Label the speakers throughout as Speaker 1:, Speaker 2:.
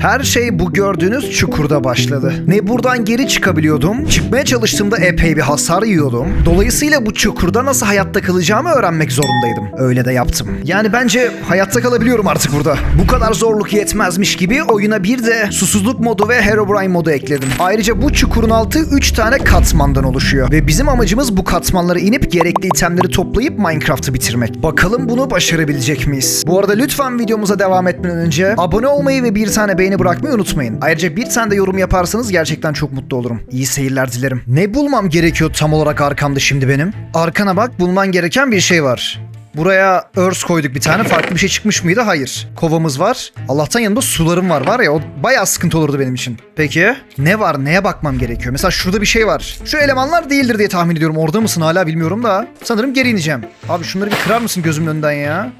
Speaker 1: Her şey bu gördüğünüz çukurda başladı. Ne buradan geri çıkabiliyordum, çıkmaya çalıştığımda epey bir hasar yiyordum. Dolayısıyla bu çukurda nasıl hayatta kalacağımı öğrenmek zorundaydım. Öyle de yaptım. Yani bence hayatta kalabiliyorum artık burada. Bu kadar zorluk yetmezmiş gibi oyuna bir de susuzluk modu ve Herobrine modu ekledim. Ayrıca bu çukurun altı 3 tane katmandan oluşuyor. Ve bizim amacımız bu katmanlara inip gerekli itemleri toplayıp Minecraft'ı bitirmek. Bakalım bunu başarabilecek miyiz? Bu arada lütfen videomuza devam etmeden önce abone olmayı ve bir tane beğeni bırakmayı unutmayın. Ayrıca bir tane de yorum yaparsanız gerçekten çok mutlu olurum. İyi seyirler dilerim. Ne bulmam gerekiyor tam olarak arkamda şimdi benim? Arkana bak bulman gereken bir şey var. Buraya örs koyduk bir tane. Farklı bir şey çıkmış mıydı? Hayır. Kovamız var. Allah'tan yanında sularım var. Var ya o bayağı sıkıntı olurdu benim için. Peki. Ne var? Neye bakmam gerekiyor? Mesela şurada bir şey var. Şu elemanlar değildir diye tahmin ediyorum. Orada mısın hala bilmiyorum da. Sanırım geri ineceğim. Abi şunları bir kırar mısın gözümün önünden ya?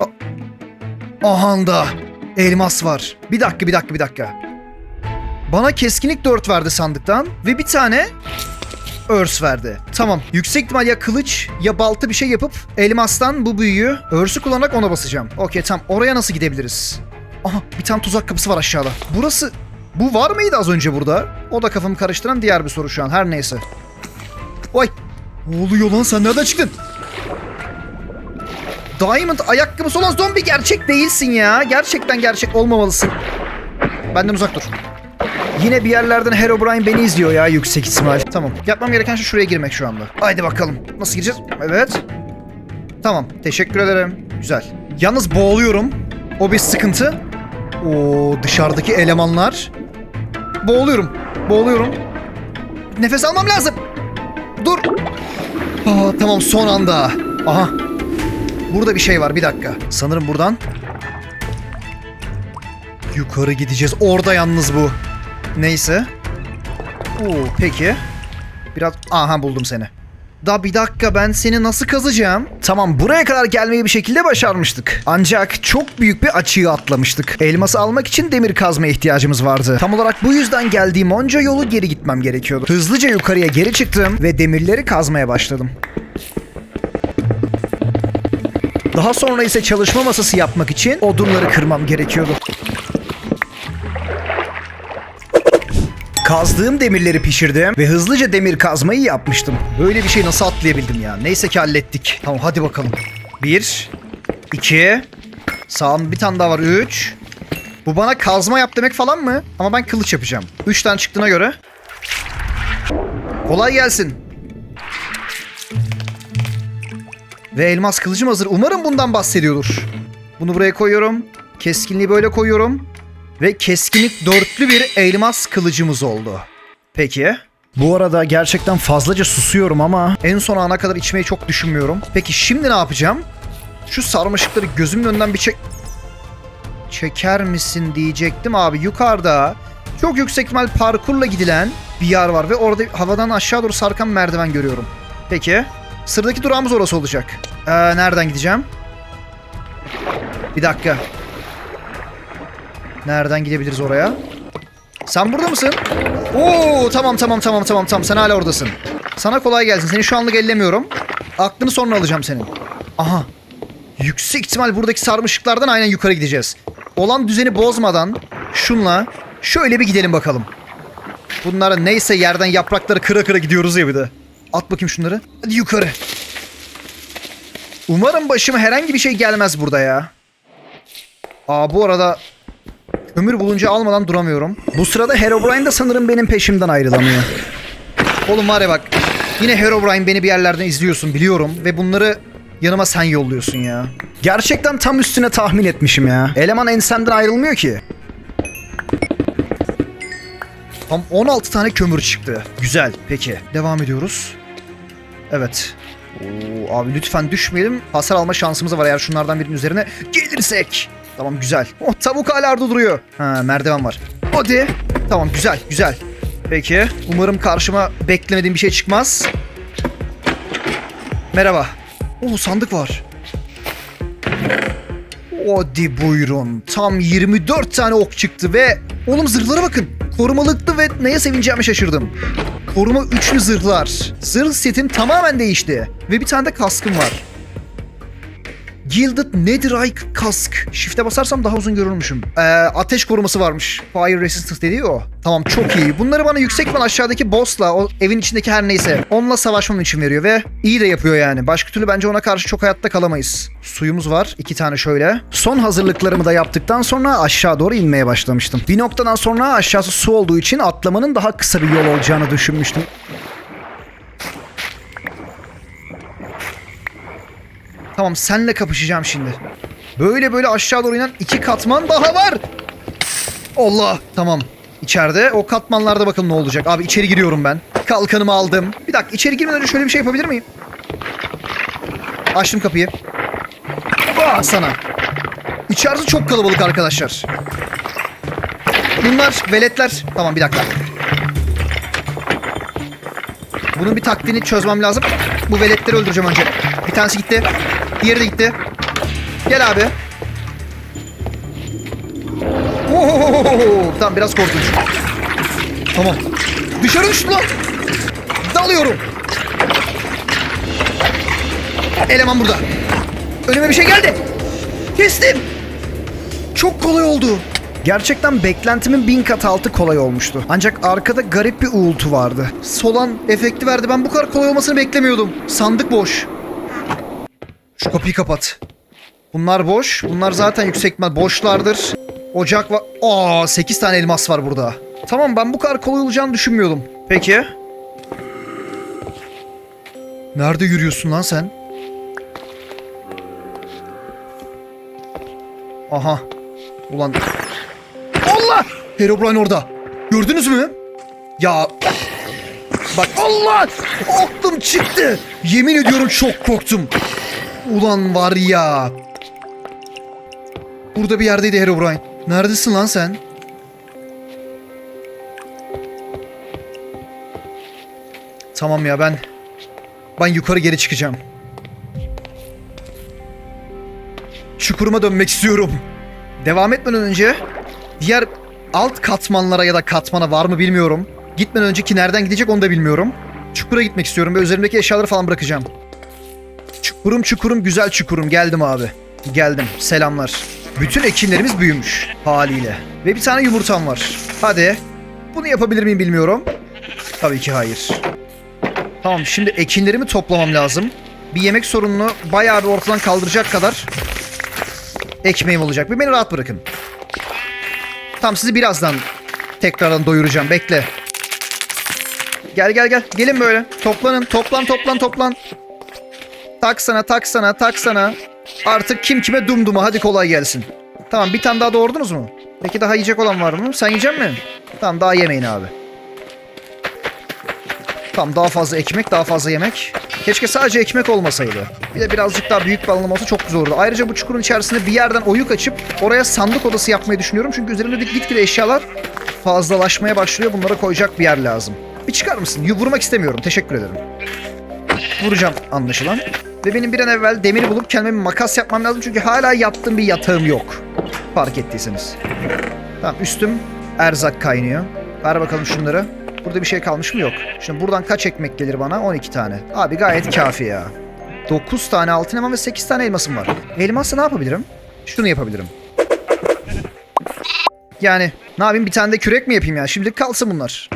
Speaker 1: A- Aha da. Elmas var. Bir dakika bir dakika bir dakika. Bana keskinlik 4 verdi sandıktan. Ve bir tane örs verdi. Tamam. Yüksek ihtimal ya kılıç ya balta bir şey yapıp elmastan bu büyüyü örsü kullanarak ona basacağım. Okey tamam. Oraya nasıl gidebiliriz? Aha bir tane tuzak kapısı var aşağıda. Burası... Bu var mıydı az önce burada? O da kafamı karıştıran diğer bir soru şu an. Her neyse. Vay. Ne oluyor lan sen nereden çıktın? Diamond ayakkabısı olan zombi gerçek değilsin ya. Gerçekten gerçek olmamalısın. Benden uzak dur. Yine bir yerlerden Herobrine beni izliyor ya yüksek ihtimal. Tamam. Yapmam gereken şey şuraya girmek şu anda. Haydi bakalım. Nasıl gireceğiz? Evet. Tamam. Teşekkür ederim. Güzel. Yalnız boğuluyorum. O bir sıkıntı. Oo dışarıdaki elemanlar. Boğuluyorum. Boğuluyorum. Nefes almam lazım. Dur. Aa, tamam son anda. Aha. Burada bir şey var. Bir dakika. Sanırım buradan yukarı gideceğiz. Orada yalnız bu. Neyse. Oo, peki. Biraz... Aha buldum seni. Da bir dakika ben seni nasıl kazacağım? Tamam buraya kadar gelmeyi bir şekilde başarmıştık. Ancak çok büyük bir açığı atlamıştık. Elması almak için demir kazmaya ihtiyacımız vardı. Tam olarak bu yüzden geldiğim onca yolu geri gitmem gerekiyordu. Hızlıca yukarıya geri çıktım ve demirleri kazmaya başladım. Daha sonra ise çalışma masası yapmak için odunları kırmam gerekiyordu. Kazdığım demirleri pişirdim ve hızlıca demir kazmayı yapmıştım. Böyle bir şey nasıl atlayabildim ya? Neyse ki hallettik. Tamam hadi bakalım. Bir, iki, sağım bir tane daha var. Üç. Bu bana kazma yap demek falan mı? Ama ben kılıç yapacağım. Üç tane çıktığına göre. Kolay gelsin. Ve elmas kılıcım hazır. Umarım bundan bahsediyordur. Bunu buraya koyuyorum. Keskinliği böyle koyuyorum. Ve keskinlik dörtlü bir elmas kılıcımız oldu. Peki. Bu arada gerçekten fazlaca susuyorum ama en son ana kadar içmeyi çok düşünmüyorum. Peki şimdi ne yapacağım? Şu sarmaşıkları gözümün önünden bir çek... Çeker misin diyecektim abi. Yukarıda çok yüksek ihtimal parkurla gidilen bir yer var ve orada havadan aşağı doğru sarkan merdiven görüyorum. Peki. Sıradaki durağımız orası olacak. Ee, nereden gideceğim? Bir dakika. Nereden gidebiliriz oraya? Sen burada mısın? Oo tamam tamam tamam tamam tamam sen hala oradasın. Sana kolay gelsin. Seni şu anlık ellemiyorum. Aklını sonra alacağım senin. Aha. Yüksek ihtimal buradaki sarmışıklardan aynen yukarı gideceğiz. Olan düzeni bozmadan şunla şöyle bir gidelim bakalım. Bunlara neyse yerden yaprakları kıra kıra gidiyoruz ya bir de. At bakayım şunları. Hadi yukarı. Umarım başıma herhangi bir şey gelmez burada ya. Aa bu arada Ömür bulunca almadan duramıyorum. Bu sırada Herobrine de sanırım benim peşimden ayrılamıyor. Oğlum var ya bak. Yine Herobrine beni bir yerlerden izliyorsun biliyorum. Ve bunları yanıma sen yolluyorsun ya. Gerçekten tam üstüne tahmin etmişim ya. Eleman ensemden ayrılmıyor ki. Tam 16 tane kömür çıktı. Güzel. Peki. Devam ediyoruz. Evet. Oo, abi lütfen düşmeyelim. Hasar alma şansımız var eğer şunlardan birinin üzerine gelirsek. Tamam güzel. Oh tavuk hala orada duruyor. Ha merdiven var. Hadi. Tamam güzel güzel. Peki. Umarım karşıma beklemediğim bir şey çıkmaz. Merhaba. Oo sandık var. Hadi buyurun. Tam 24 tane ok çıktı ve... Oğlum zırhlara bakın. Korumalıklı ve neye sevineceğimi şaşırdım. Koruma üçlü zırhlar. Zırh setim tamamen değişti. Ve bir tane de kaskım var. Gilded Netherite Kask. Shift'e basarsam daha uzun görürmüşüm. Ee, ateş koruması varmış. Fire Resistance dediği o. Tamam çok iyi. Bunları bana yüksek ihtimal aşağıdaki boss'la, o evin içindeki her neyse onunla savaşmam için veriyor ve iyi de yapıyor yani. Başka türlü bence ona karşı çok hayatta kalamayız. Suyumuz var. iki tane şöyle. Son hazırlıklarımı da yaptıktan sonra aşağı doğru inmeye başlamıştım. Bir noktadan sonra aşağısı su olduğu için atlamanın daha kısa bir yol olacağını düşünmüştüm. Tamam senle kapışacağım şimdi. Böyle böyle aşağı doğru inen iki katman daha var. Allah. Tamam. İçeride o katmanlarda bakalım ne olacak. Abi içeri giriyorum ben. Kalkanımı aldım. Bir dakika içeri girmeden önce şöyle bir şey yapabilir miyim? Açtım kapıyı. Bak sana. İçerisi çok kalabalık arkadaşlar. Bunlar veletler. Tamam bir dakika. Bunun bir taktiğini çözmem lazım. Bu veletleri öldüreceğim önce. Bir tanesi gitti. Diğeri de gitti. Gel abi. Oo, tamam biraz korkunç. Tamam. Dışarı düştü lan. Dalıyorum. Eleman burada. Önüme bir şey geldi. Kestim. Çok kolay oldu. Gerçekten beklentimin bin kat altı kolay olmuştu. Ancak arkada garip bir uğultu vardı. Solan efekti verdi. Ben bu kadar kolay olmasını beklemiyordum. Sandık boş. Kapıyı kapat. Bunlar boş. Bunlar zaten yüksek boşlardır. Ocak var. Aa 8 tane elmas var burada. Tamam ben bu kadar kolay olacağını düşünmüyordum. Peki. Nerede yürüyorsun lan sen? Aha. Ulan. Allah! Herobrine orada. Gördünüz mü? Ya. Bak Allah! Aklım çıktı. Yemin ediyorum çok korktum. Ulan var ya. Burada bir yerdeydi Herobrine. Neredesin lan sen? Tamam ya ben... Ben yukarı geri çıkacağım. Çukuruma dönmek istiyorum. Devam etmeden önce diğer alt katmanlara ya da katmana var mı bilmiyorum. Gitmeden önceki nereden gidecek onu da bilmiyorum. Çukura gitmek istiyorum ve üzerimdeki eşyaları falan bırakacağım. Çukurum çukurum güzel çukurum geldim abi. Geldim selamlar. Bütün ekinlerimiz büyümüş haliyle. Ve bir tane yumurtam var. Hadi. Bunu yapabilir miyim bilmiyorum. Tabii ki hayır. Tamam şimdi ekinlerimi toplamam lazım. Bir yemek sorununu bayağı bir ortadan kaldıracak kadar ekmeğim olacak. Bir beni rahat bırakın. Tamam sizi birazdan tekrardan doyuracağım. Bekle. Gel gel gel. Gelin böyle. Toplanın. Toplan toplan toplan. Tak sana tak sana tak sana. Artık kim kime dumduma hadi kolay gelsin. Tamam bir tane daha doğurdunuz mu? Peki daha yiyecek olan var mı? Sen yiyecek mi? Tamam daha yemeyin abi. Tamam daha fazla ekmek daha fazla yemek. Keşke sadece ekmek olmasaydı. Bir de birazcık daha büyük bir alanım olsa çok güzel olurdu. Ayrıca bu çukurun içerisinde bir yerden oyuk açıp oraya sandık odası yapmayı düşünüyorum. Çünkü üzerimde de gitgide eşyalar fazlalaşmaya başlıyor. Bunlara koyacak bir yer lazım. Bir çıkar mısın? Vurmak istemiyorum. Teşekkür ederim. Vuracağım anlaşılan. Ve benim bir an evvel demiri bulup kendime bir makas yapmam lazım. Çünkü hala yaptığım bir yatağım yok. Fark ettiyseniz. Tamam üstüm erzak kaynıyor. Ver bakalım şunları. Burada bir şey kalmış mı? Yok. Şimdi buradan kaç ekmek gelir bana? 12 tane. Abi gayet kafi ya. 9 tane altın elma ve 8 tane elmasım var. Elmasla ne yapabilirim? Şunu yapabilirim. Yani ne yapayım bir tane de kürek mi yapayım ya? Şimdilik kalsın bunlar.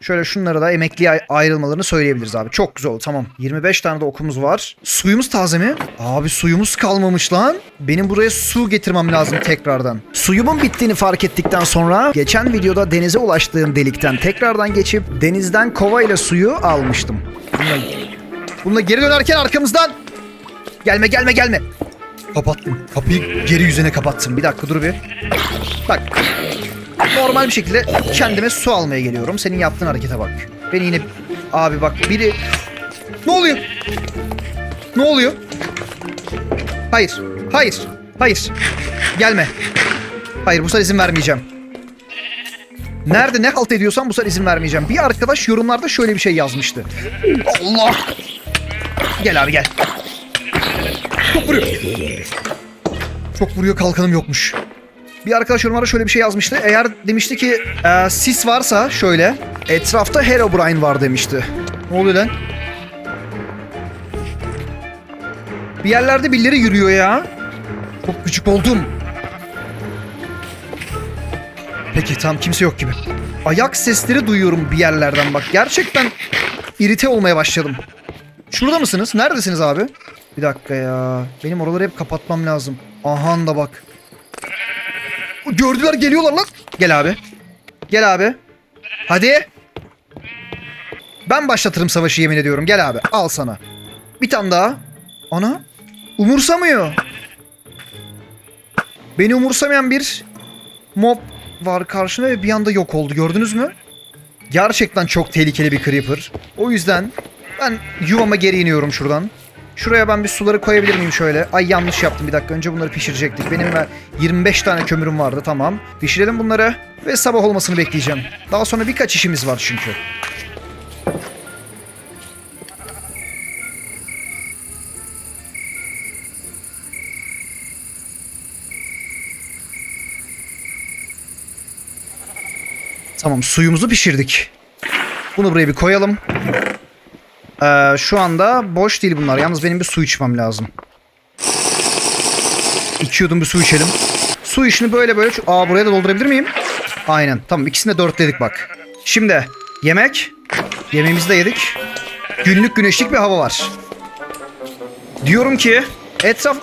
Speaker 1: Şöyle şunları da emekliye ay- ayrılmalarını söyleyebiliriz abi. Çok güzel oldu tamam. 25 tane de okumuz var. Suyumuz taze mi? Abi suyumuz kalmamış lan. Benim buraya su getirmem lazım tekrardan. Suyumun bittiğini fark ettikten sonra geçen videoda denize ulaştığım delikten tekrardan geçip denizden kova ile suyu almıştım. Bununla, bununla geri dönerken arkamızdan Gelme gelme gelme. Kapattım. Kapıyı geri yüzüne kapattım. Bir dakika dur bir. Bak. Normal bir şekilde kendime su almaya geliyorum. Senin yaptığın harekete bak. Beni yine... Abi bak biri... Ne oluyor? Ne oluyor? Hayır. Hayır. Hayır. Gelme. Hayır bu sefer izin vermeyeceğim. Nerede ne halt ediyorsan bu sefer izin vermeyeceğim. Bir arkadaş yorumlarda şöyle bir şey yazmıştı. Allah! Gel abi gel. Çok vuruyor. Çok vuruyor kalkanım yokmuş. Bir arkadaş yorumlara şöyle bir şey yazmıştı. Eğer demişti ki e, sis varsa şöyle etrafta Herobrine var demişti. Ne oluyor lan? Bir yerlerde birileri yürüyor ya. Çok küçük oldum. Peki tam kimse yok gibi. Ayak sesleri duyuyorum bir yerlerden bak. Gerçekten irite olmaya başladım. Şurada mısınız? Neredesiniz abi? Bir dakika ya. Benim oraları hep kapatmam lazım. Ahan da bak. Gördüler geliyorlar lan. Gel abi. Gel abi. Hadi. Ben başlatırım savaşı yemin ediyorum. Gel abi. Al sana. Bir tane daha. Ana. Umursamıyor. Beni umursamayan bir mob var karşına ve bir anda yok oldu. Gördünüz mü? Gerçekten çok tehlikeli bir creeper. O yüzden ben yuvama geri iniyorum şuradan. Şuraya ben bir suları koyabilir miyim şöyle? Ay yanlış yaptım bir dakika. Önce bunları pişirecektik. Benim ve 25 tane kömürüm vardı tamam. Pişirelim bunları ve sabah olmasını bekleyeceğim. Daha sonra birkaç işimiz var çünkü. Tamam suyumuzu pişirdik. Bunu buraya bir koyalım. Ee, şu anda boş değil bunlar. Yalnız benim bir su içmem lazım. İki yudum bir su içelim. Su işini böyle böyle... Aa buraya da doldurabilir miyim? Aynen. Tamam ikisini de dörtledik bak. Şimdi yemek. Yemeğimizi de yedik. Günlük güneşlik bir hava var. Diyorum ki etraf...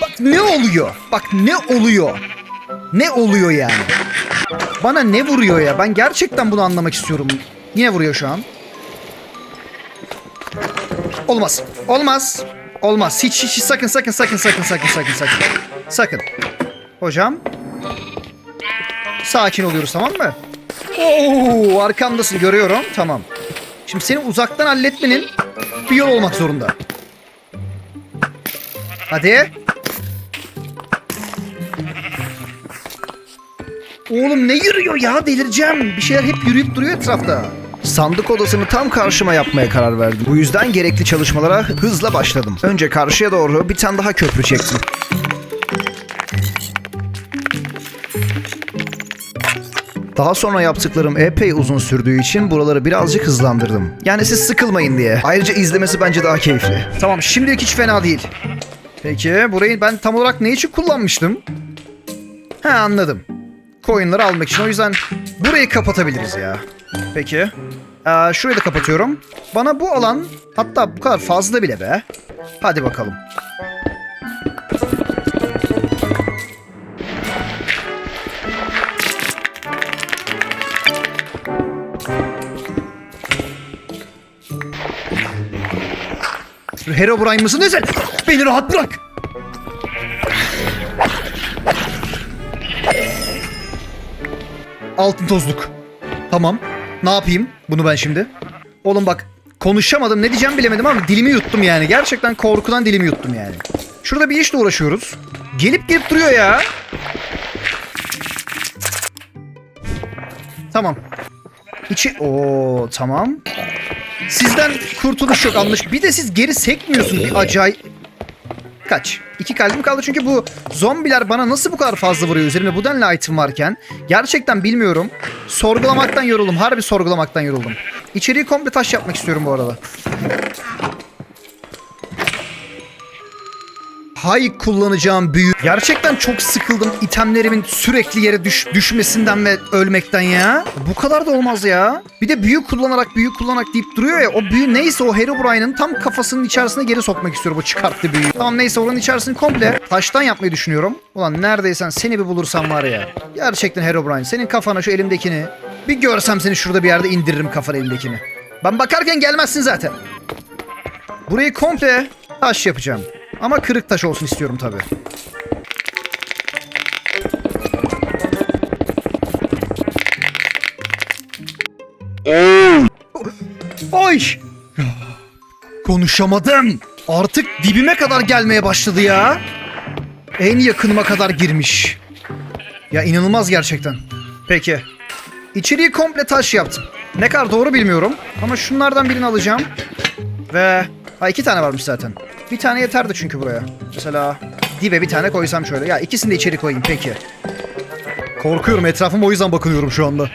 Speaker 1: Bak ne oluyor? Bak ne oluyor? Ne oluyor yani? Bana ne vuruyor ya? Ben gerçekten bunu anlamak istiyorum. Yine vuruyor şu an. Olmaz. Olmaz. Olmaz. Hiç hiç hiç sakın sakın sakın sakın sakın sakın sakın. Sakın. Hocam. Sakin oluyoruz tamam mı? Oo, arkamdasın görüyorum. Tamam. Şimdi seni uzaktan halletmenin bir yol olmak zorunda. Hadi. Oğlum ne yürüyor ya delireceğim. Bir şeyler hep yürüyüp duruyor etrafta. Sandık odasını tam karşıma yapmaya karar verdim. Bu yüzden gerekli çalışmalara hızla başladım. Önce karşıya doğru bir tane daha köprü çektim. Daha sonra yaptıklarım epey uzun sürdüğü için buraları birazcık hızlandırdım. Yani siz sıkılmayın diye. Ayrıca izlemesi bence daha keyifli. Tamam şimdilik hiç fena değil. Peki burayı ben tam olarak ne için kullanmıştım? He anladım. Coin'ları almak için. O yüzden burayı kapatabiliriz ya. Peki. Ee, şurayı da kapatıyorum. Bana bu alan hatta bu kadar fazla bile be. Hadi bakalım. Herobrine mısın ne sen? Beni rahat bırak. Altın tozluk. Tamam. Ne yapayım bunu ben şimdi? Oğlum bak konuşamadım ne diyeceğim bilemedim ama dilimi yuttum yani. Gerçekten korkudan dilimi yuttum yani. Şurada bir işle uğraşıyoruz. Gelip gelip duruyor ya. Tamam. İçi... Oo tamam. Sizden kurtuluş yok anlaş. Bir de siz geri sekmiyorsun bir acayip. Kaç? İki kalbim kaldı çünkü bu zombiler bana nasıl bu kadar fazla vuruyor üzerimde bu denli item varken. Gerçekten bilmiyorum. Sorgulamaktan yoruldum. Harbi sorgulamaktan yoruldum. İçeriği komple taş yapmak istiyorum bu arada. Hay kullanacağım büyü. Gerçekten çok sıkıldım itemlerimin sürekli yere düş düşmesinden ve ölmekten ya. Bu kadar da olmaz ya. Bir de büyü kullanarak büyü kullanarak deyip duruyor ya. O büyü neyse o Herobrine'ın tam kafasının içerisine geri sokmak istiyorum o çıkarttı büyüyü. Tamam neyse oranın içerisini komple taştan yapmayı düşünüyorum. Ulan neredeysen seni bir bulursam var ya. Gerçekten Herobrine senin kafana şu elimdekini. Bir görsem seni şurada bir yerde indiririm kafana elimdekini. Ben bakarken gelmezsin zaten. Burayı komple taş yapacağım. Ama kırık taş olsun istiyorum tabii. Oy! Konuşamadım. Artık dibime kadar gelmeye başladı ya. En yakınıma kadar girmiş. Ya inanılmaz gerçekten. Peki. İçeriği komple taş yaptım. Ne kadar doğru bilmiyorum. Ama şunlardan birini alacağım. Ve... Ha iki tane varmış zaten. Bir tane yeterdi çünkü buraya. Mesela dibe bir tane koysam şöyle. Ya ikisini de içeri koyayım peki. Korkuyorum etrafıma o yüzden bakınıyorum şu anda.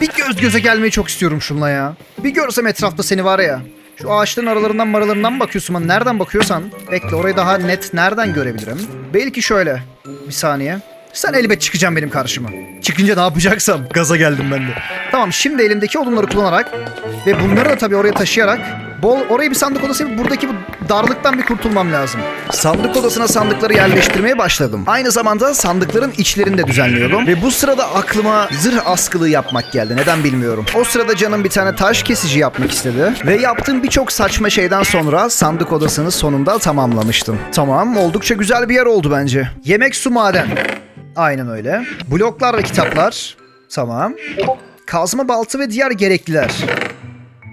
Speaker 1: Bir göz göze gelmeyi çok istiyorum şunla ya. Bir görsem etrafta seni var ya. Şu ağaçların aralarından maralarından mı bakıyorsun bana? Nereden bakıyorsan. Bekle orayı daha net nereden görebilirim? Belki şöyle. Bir saniye. Sen elbet çıkacaksın benim karşıma. Çıkınca ne yapacaksam. Gaza geldim ben de. Tamam şimdi elimdeki odunları kullanarak ve bunları da tabii oraya taşıyarak bol orayı bir sandık odası buradaki bu darlıktan bir kurtulmam lazım. Sandık odasına sandıkları yerleştirmeye başladım. Aynı zamanda sandıkların içlerini de düzenliyordum. Ve bu sırada aklıma zırh askılığı yapmak geldi. Neden bilmiyorum. O sırada canım bir tane taş kesici yapmak istedi. Ve yaptığım birçok saçma şeyden sonra sandık odasını sonunda tamamlamıştım. Tamam oldukça güzel bir yer oldu bence. Yemek su maden. Aynen öyle. Bloklar ve kitaplar. Tamam. Kazma baltı ve diğer gerekliler.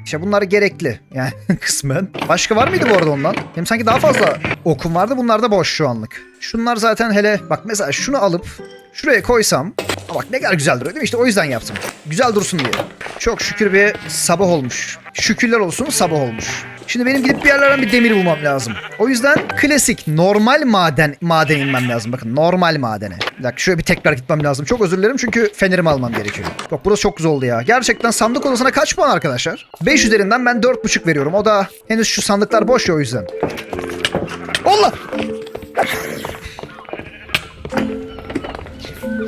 Speaker 1: İşte bunlar gerekli. Yani kısmen. Başka var mıydı bu arada ondan? Benim sanki daha fazla okum vardı. Bunlar da boş şu anlık. Şunlar zaten hele... Bak mesela şunu alıp şuraya koysam... Bak ne kadar güzel duruyor değil mi? İşte o yüzden yaptım. Güzel dursun diye. Çok şükür bir sabah olmuş. Şükürler olsun sabah olmuş. Şimdi benim gidip bir yerlerden bir demir bulmam lazım. O yüzden klasik normal maden maden inmem lazım. Bakın normal madene. Bir dakika şöyle bir tekrar gitmem lazım. Çok özür dilerim çünkü fenerimi almam gerekiyor. Bak burası çok güzel oldu ya. Gerçekten sandık odasına kaç puan arkadaşlar? 5 üzerinden ben 4.5 veriyorum. O da henüz şu sandıklar boş ya o yüzden. Allah!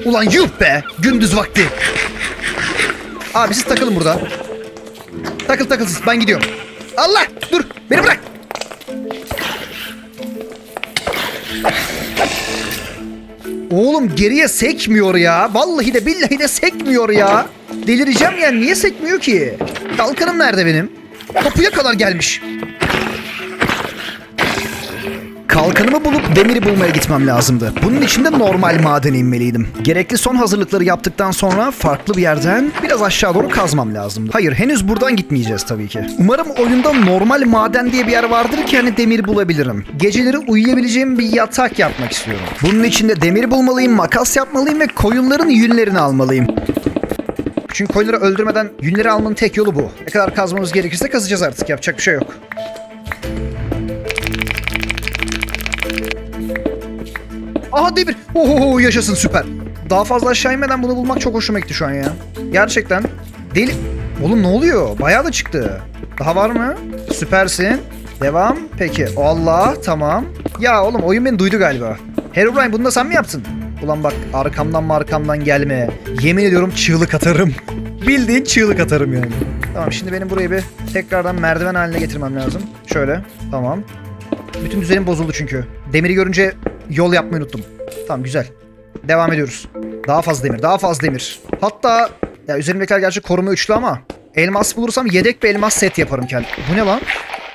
Speaker 1: Ulan yuh be! Gündüz vakti. Abi siz takılın burada. Takıl takıl siz. Ben gidiyorum. Allah! Dur! Beni bırak! Oğlum geriye sekmiyor ya. Vallahi de billahi de sekmiyor ya. Delireceğim ya. Niye sekmiyor ki? Kalkanım nerede benim? Kapıya kadar gelmiş. Kalkanımı bulup demiri bulmaya gitmem lazımdı. Bunun için de normal madene inmeliydim. Gerekli son hazırlıkları yaptıktan sonra farklı bir yerden biraz aşağı doğru kazmam lazımdı. Hayır henüz buradan gitmeyeceğiz tabii ki. Umarım oyunda normal maden diye bir yer vardır ki hani demir bulabilirim. Geceleri uyuyabileceğim bir yatak yapmak istiyorum. Bunun için de demir bulmalıyım, makas yapmalıyım ve koyunların yünlerini almalıyım. Çünkü koyunları öldürmeden yünleri almanın tek yolu bu. Ne kadar kazmamız gerekirse kazacağız artık. Yapacak bir şey yok. Aha demir. Oho yaşasın süper. Daha fazla aşağı inmeden bunu bulmak çok hoşuma gitti şu an ya. Gerçekten. Deli... Oğlum ne oluyor? Bayağı da çıktı. Daha var mı? Süpersin. Devam. Peki. Allah tamam. Ya oğlum oyun beni duydu galiba. Herobrine bunu da sen mi yaptın? Ulan bak arkamdan markamdan gelme. Yemin ediyorum çığlık atarım. Bildiğin çığlık atarım yani. Tamam şimdi benim burayı bir tekrardan merdiven haline getirmem lazım. Şöyle. Tamam. Bütün düzenim bozuldu çünkü. Demiri görünce yol yapmayı unuttum. Tamam güzel. Devam ediyoruz. Daha fazla demir, daha fazla demir. Hatta ya üzerimdekiler gerçi koruma üçlü ama elmas bulursam yedek bir elmas set yaparım kendim. Bu ne lan?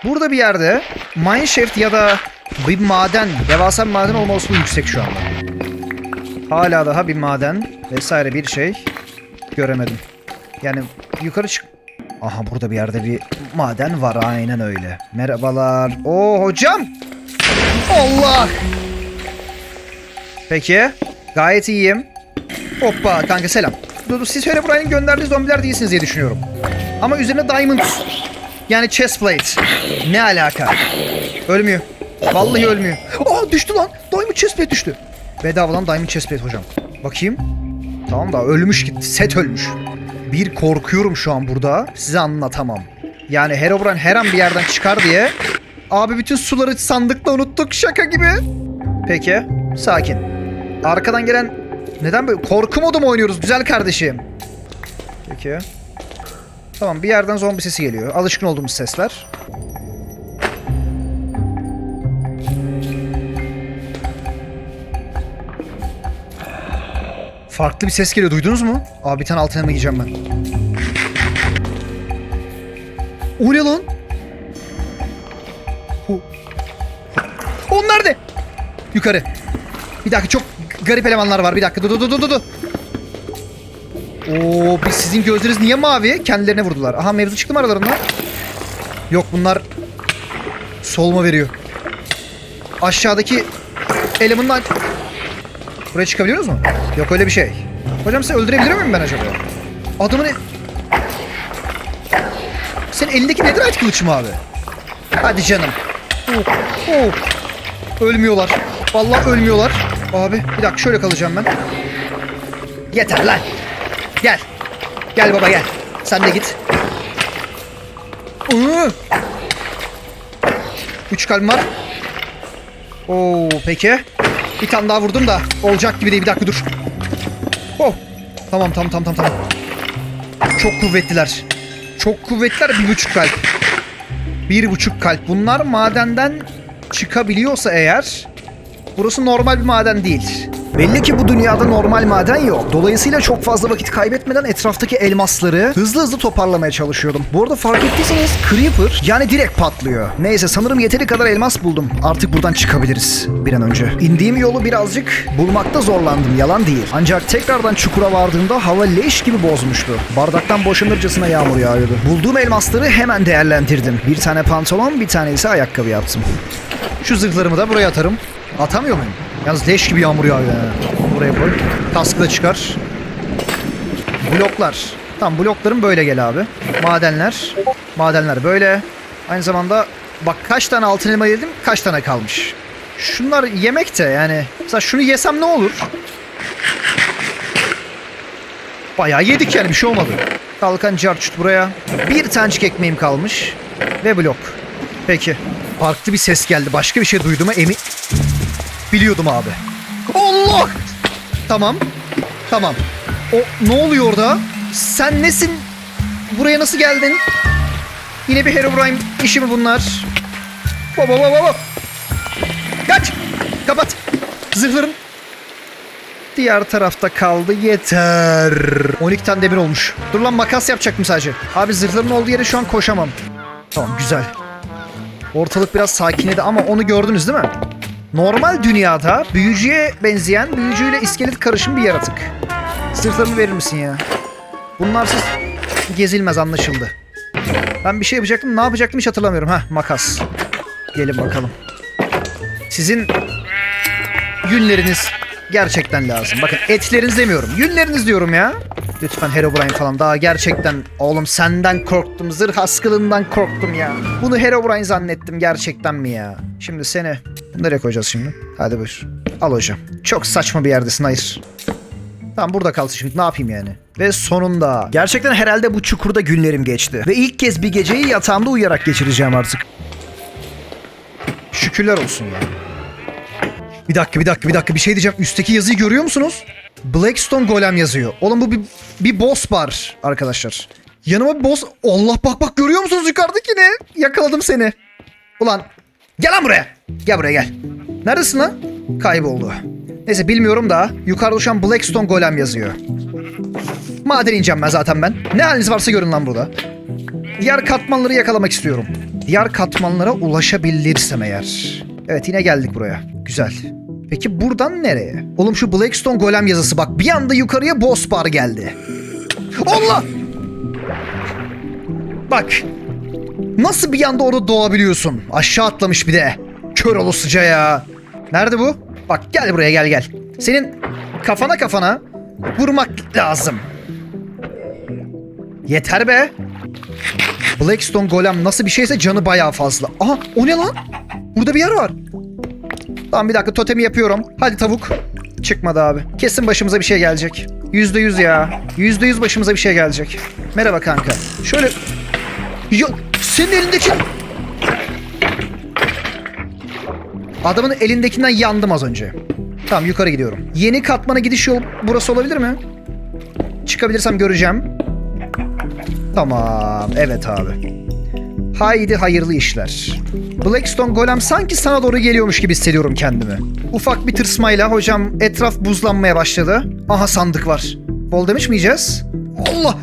Speaker 1: Burada bir yerde mineshaft ya da bir maden, devasa bir maden olma olasılığı yüksek şu anda. Hala daha bir maden vesaire bir şey göremedim. Yani yukarı çık... Aha burada bir yerde bir maden var aynen öyle. Merhabalar. Oo hocam. Allah. Peki. Gayet iyiyim. Hoppa kanka selam. Dur siz Herobrine'in gönderdiği zombiler değilsiniz diye düşünüyorum. Ama üzerine diamond yani chest plate. Ne alaka? Ölmüyor. Vallahi ölmüyor. Aa düştü lan. Diamond chest plate düştü. Bedavadan diamond chest plate hocam. Bakayım. Tamam da ölmüş gitti. Set ölmüş. Bir korkuyorum şu an burada. Size anlatamam. Yani Herobrine her an bir yerden çıkar diye. Abi bütün suları sandıkta unuttuk. Şaka gibi. Peki. Sakin. Arkadan gelen... Neden böyle? Korku modu mu oynuyoruz güzel kardeşim? Peki. Tamam bir yerden zombi sesi geliyor. Alışkın olduğumuz sesler. Farklı bir ses geliyor duydunuz mu? Abi bir tane altına mı giyeceğim ben? O ne lan? Onlar ne? Yukarı. Bir dakika çok garip elemanlar var. Bir dakika dur dur dur dur dur. Oo, biz sizin gözleriniz niye mavi? Kendilerine vurdular. Aha mevzu çıktı mı aralarında? Yok bunlar solma veriyor. Aşağıdaki elemanlar Buraya çıkabiliyoruz mu? Yok öyle bir şey. Hocam sen öldürebilir miyim ben acaba? Adamın el... Senin elindeki nedir ait kılıç mı abi? Hadi canım. Oh, oh. Ölmüyorlar. Vallahi ölmüyorlar. Abi bir dakika şöyle kalacağım ben. Yeter lan. Gel. Gel baba gel. Sen de git. 3 kalbim var. Oo peki. Bir tane daha vurdum da olacak gibi değil. Bir dakika dur. Oh. Tamam tamam tamam tamam. Çok kuvvetliler. Çok kuvvetliler bir buçuk kalp. Bir buçuk kalp. Bunlar madenden çıkabiliyorsa eğer burası normal bir maden değil. Belli ki bu dünyada normal maden yok. Dolayısıyla çok fazla vakit kaybetmeden etraftaki elmasları hızlı hızlı toparlamaya çalışıyordum. Bu arada fark ettiyseniz Creeper yani direkt patlıyor. Neyse sanırım yeteri kadar elmas buldum. Artık buradan çıkabiliriz bir an önce. İndiğim yolu birazcık bulmakta zorlandım yalan değil. Ancak tekrardan çukura vardığımda hava leş gibi bozmuştu. Bardaktan boşanırcasına yağmur yağıyordu. Bulduğum elmasları hemen değerlendirdim. Bir tane pantolon bir tane ise ayakkabı yaptım. Şu zırhlarımı da buraya atarım. Atamıyor muyum? Yalnız leş gibi yağmur yağıyor. ha. Buraya koy. Kaskı da çıkar. Bloklar. Tamam bloklarım böyle gel abi. Madenler. Madenler böyle. Aynı zamanda bak kaç tane altın elma yedim kaç tane kalmış. Şunlar yemek de yani. Mesela şunu yesem ne olur? Bayağı yedik yani bir şey olmadı. Kalkan carçut buraya. Bir tanecik ekmeğim kalmış. Ve blok. Peki. Farklı bir ses geldi. Başka bir şey duyduğuma emin... Biliyordum abi. Allah! Tamam. Tamam. O ne oluyor orada? Sen nesin? Buraya nasıl geldin? Yine bir Herobrine işi mi bunlar? Baba baba baba. Kaç! Kapat. Zırhlarım diğer tarafta kaldı. Yeter. 12 tane demir olmuş. Dur lan makas yapacaktım sadece. Abi zırhların olduğu yere şu an koşamam. Tamam güzel. Ortalık biraz sakinledi ama onu gördünüz değil mi? Normal dünyada büyücüye benzeyen büyücüyle iskelet karışım bir yaratık. Zırhlarımı verir misin ya? Bunlarsız gezilmez anlaşıldı. Ben bir şey yapacaktım. Ne yapacaktım hiç hatırlamıyorum. Ha makas. Gelin bakalım. Sizin yünleriniz gerçekten lazım. Bakın etleriniz demiyorum. Yünleriniz diyorum ya. Lütfen Herobrine falan. Daha gerçekten oğlum senden korktum. Zırh askılığından korktum ya. Bunu Herobrine zannettim gerçekten mi ya? Şimdi seni nereye koyacağız şimdi? Hadi buyur. Al hocam. Çok saçma bir yerdesin hayır. Tamam burada kalsın şimdi ne yapayım yani. Ve sonunda. Gerçekten herhalde bu çukurda günlerim geçti. Ve ilk kez bir geceyi yatağımda uyuyarak geçireceğim artık. Şükürler olsun ya. Bir dakika bir dakika bir dakika bir şey diyeceğim. Üstteki yazıyı görüyor musunuz? Blackstone Golem yazıyor. Oğlum bu bir, bir boss bar arkadaşlar. Yanıma bir boss... Allah bak bak görüyor musunuz yukarıdakini? Yakaladım seni. Ulan gel lan buraya. Gel buraya gel. Neredesin lan? Kayboldu. Neyse bilmiyorum da yukarıda şu an Blackstone Golem yazıyor. Maden ineceğim ben zaten ben. Ne haliniz varsa görün lan burada. Diğer katmanları yakalamak istiyorum. Diğer katmanlara ulaşabilirsem eğer. Evet yine geldik buraya. Güzel. Peki buradan nereye? Oğlum şu Blackstone Golem yazısı bak bir anda yukarıya boss bar geldi. Allah! Bak. Nasıl bir anda orada doğabiliyorsun? Aşağı atlamış bir de. Kör olasıca ya. Nerede bu? Bak gel buraya gel gel. Senin kafana kafana vurmak lazım. Yeter be. Blackstone Golem nasıl bir şeyse canı bayağı fazla. Aha o ne lan? Burada bir yer var. Tamam bir dakika totemi yapıyorum. Hadi tavuk. Çıkmadı abi. Kesin başımıza bir şey gelecek. Yüzde yüz ya. Yüzde yüz başımıza bir şey gelecek. Merhaba kanka. Şöyle... Ya senin elindeki... Adamın elindekinden yandım az önce. Tamam yukarı gidiyorum. Yeni katmana gidiş yolu burası olabilir mi? Çıkabilirsem göreceğim. Tamam. Evet abi. Haydi hayırlı işler. Blackstone Golem sanki sana doğru geliyormuş gibi hissediyorum kendimi. Ufak bir tırsmayla hocam etraf buzlanmaya başladı. Aha sandık var. Bol demiş mi yiyeceğiz? Allah!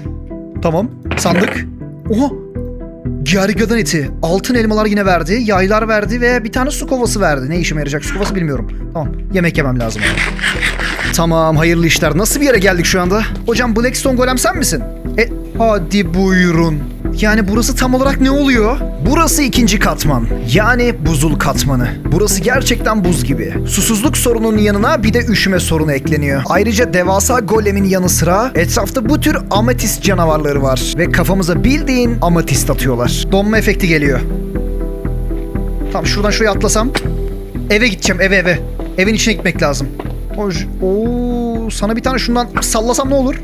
Speaker 1: Tamam. Sandık. Oha! Gergadan eti. Altın elmalar yine verdi. Yaylar verdi ve bir tane su kovası verdi. Ne işime yarayacak su kovası bilmiyorum. Tamam. Yemek yemem lazım. Tamam hayırlı işler. Nasıl bir yere geldik şu anda? Hocam Blackstone Golem sen misin? E hadi buyurun. Yani burası tam olarak ne oluyor? Burası ikinci katman. Yani buzul katmanı. Burası gerçekten buz gibi. Susuzluk sorununun yanına bir de üşüme sorunu ekleniyor. Ayrıca devasa golemin yanı sıra etrafta bu tür ametist canavarları var. Ve kafamıza bildiğin ametist atıyorlar. Donma efekti geliyor. Tamam şuradan şuraya atlasam. Eve gideceğim eve eve. Evin içine gitmek lazım. Oo, sana bir tane şundan sallasam ne olur?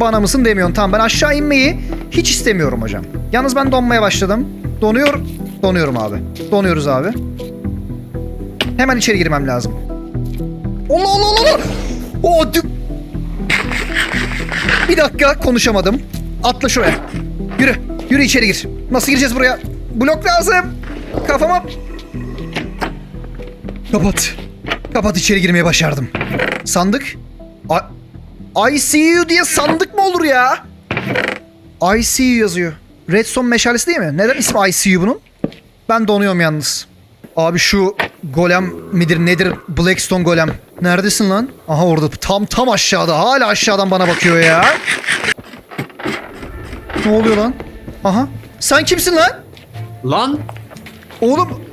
Speaker 1: Bana mısın demiyorsun. Tamam ben aşağı inmeyi hiç istemiyorum hocam. Yalnız ben donmaya başladım. Donuyor. Donuyorum abi. Donuyoruz abi. Hemen içeri girmem lazım. Allah Allah Allah Allah. O dü- Bir dakika konuşamadım. Atla şuraya. Yürü. Yürü içeri gir. Nasıl gireceğiz buraya? Blok lazım. Kafama. Kapat. Kapat içeri girmeye başardım. Sandık. I, I see you diye sandık mı olur ya? I see you yazıyor. Redstone meşalesi değil mi? Neden ismi I see you bunun? Ben donuyorum yalnız. Abi şu golem midir nedir? Blackstone golem. Neredesin lan? Aha orada tam tam aşağıda. Hala aşağıdan bana bakıyor ya. Ne oluyor lan? Aha. Sen kimsin lan?
Speaker 2: Lan
Speaker 1: Oğlum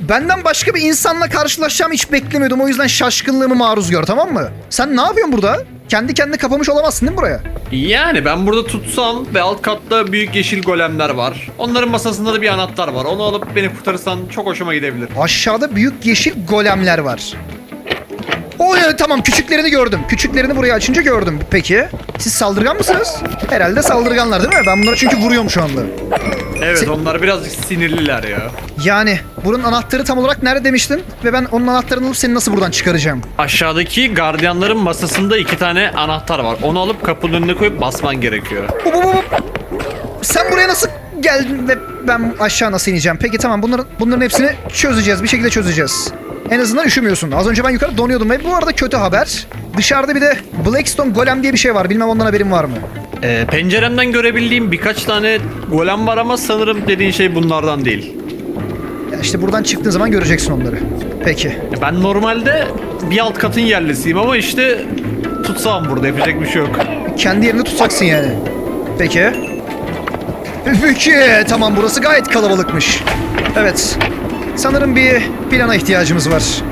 Speaker 1: benden başka bir insanla karşılaşacağımı hiç beklemiyordum. O yüzden şaşkınlığımı maruz gör tamam mı? Sen ne yapıyorsun burada? Kendi kendine kapamış olamazsın değil mi buraya?
Speaker 2: yani ben burada tutsam ve alt katta büyük yeşil golemler var. Onların masasında da bir anahtar var. Onu alıp beni kurtarırsan çok hoşuma gidebilir.
Speaker 1: Aşağıda büyük yeşil golemler var. O ya, tamam küçüklerini gördüm. Küçüklerini buraya açınca gördüm. Peki siz saldırgan mısınız? Herhalde saldırganlar değil mi? Ben bunları çünkü vuruyorum şu anda.
Speaker 2: Evet
Speaker 1: Se-
Speaker 2: onlar birazcık sinirliler ya.
Speaker 1: Yani bunun anahtarı tam olarak nerede demiştin? Ve ben onun anahtarını alıp seni nasıl buradan çıkaracağım?
Speaker 2: Aşağıdaki gardiyanların masasında iki tane anahtar var. Onu alıp kapının önüne koyup basman gerekiyor.
Speaker 1: Hop, hop, hop. Sen buraya nasıl geldin ve ben aşağı nasıl ineceğim? Peki tamam bunların, bunların hepsini çözeceğiz. Bir şekilde çözeceğiz. En azından üşümüyorsun. Az önce ben yukarı donuyordum ve bu arada kötü haber. Dışarıda bir de Blackstone Golem diye bir şey var. Bilmem ondan haberin var mı?
Speaker 2: Ee, penceremden görebildiğim birkaç tane golem var ama sanırım dediğin şey bunlardan değil.
Speaker 1: Ya işte buradan çıktığın zaman göreceksin onları. Peki.
Speaker 2: Ben normalde bir alt katın yerlisiyim ama işte tutsam burada yapacak bir şey yok.
Speaker 1: Kendi yerini tutacaksın yani. Peki. Peki. Tamam burası gayet kalabalıkmış. Evet. Sanırım bir plana ihtiyacımız var.